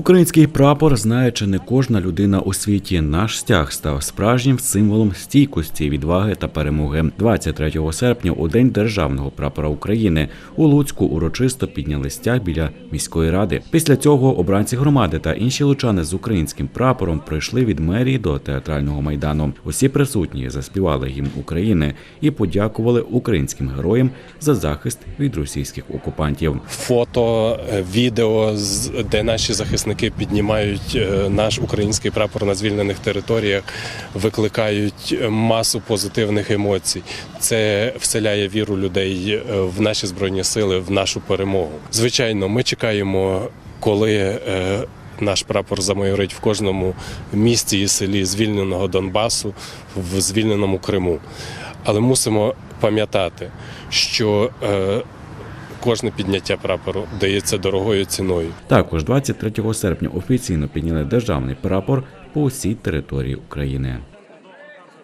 Український прапор знає, чи не кожна людина у світі. Наш стяг став справжнім символом стійкості, відваги та перемоги. 23 серпня, у день державного прапора України, у Луцьку урочисто підняли стяг біля міської ради. Після цього обранці громади та інші лучани з українським прапором прийшли від мерії до театрального майдану. Усі присутні заспівали гімн України і подякували українським героям за захист від російських окупантів. фото, е, відео, де наші захисники піднімають е, наш український прапор на звільнених територіях, викликають е, масу позитивних емоцій. Це вселяє віру людей е, в наші збройні сили, в нашу перемогу. Звичайно, ми чекаємо, коли. Наш прапор замайорить в кожному місті і селі звільненого Донбасу в звільненому Криму. Але мусимо пам'ятати, що кожне підняття прапору дається дорогою ціною. Також 23 серпня офіційно підняли державний прапор по усій території України.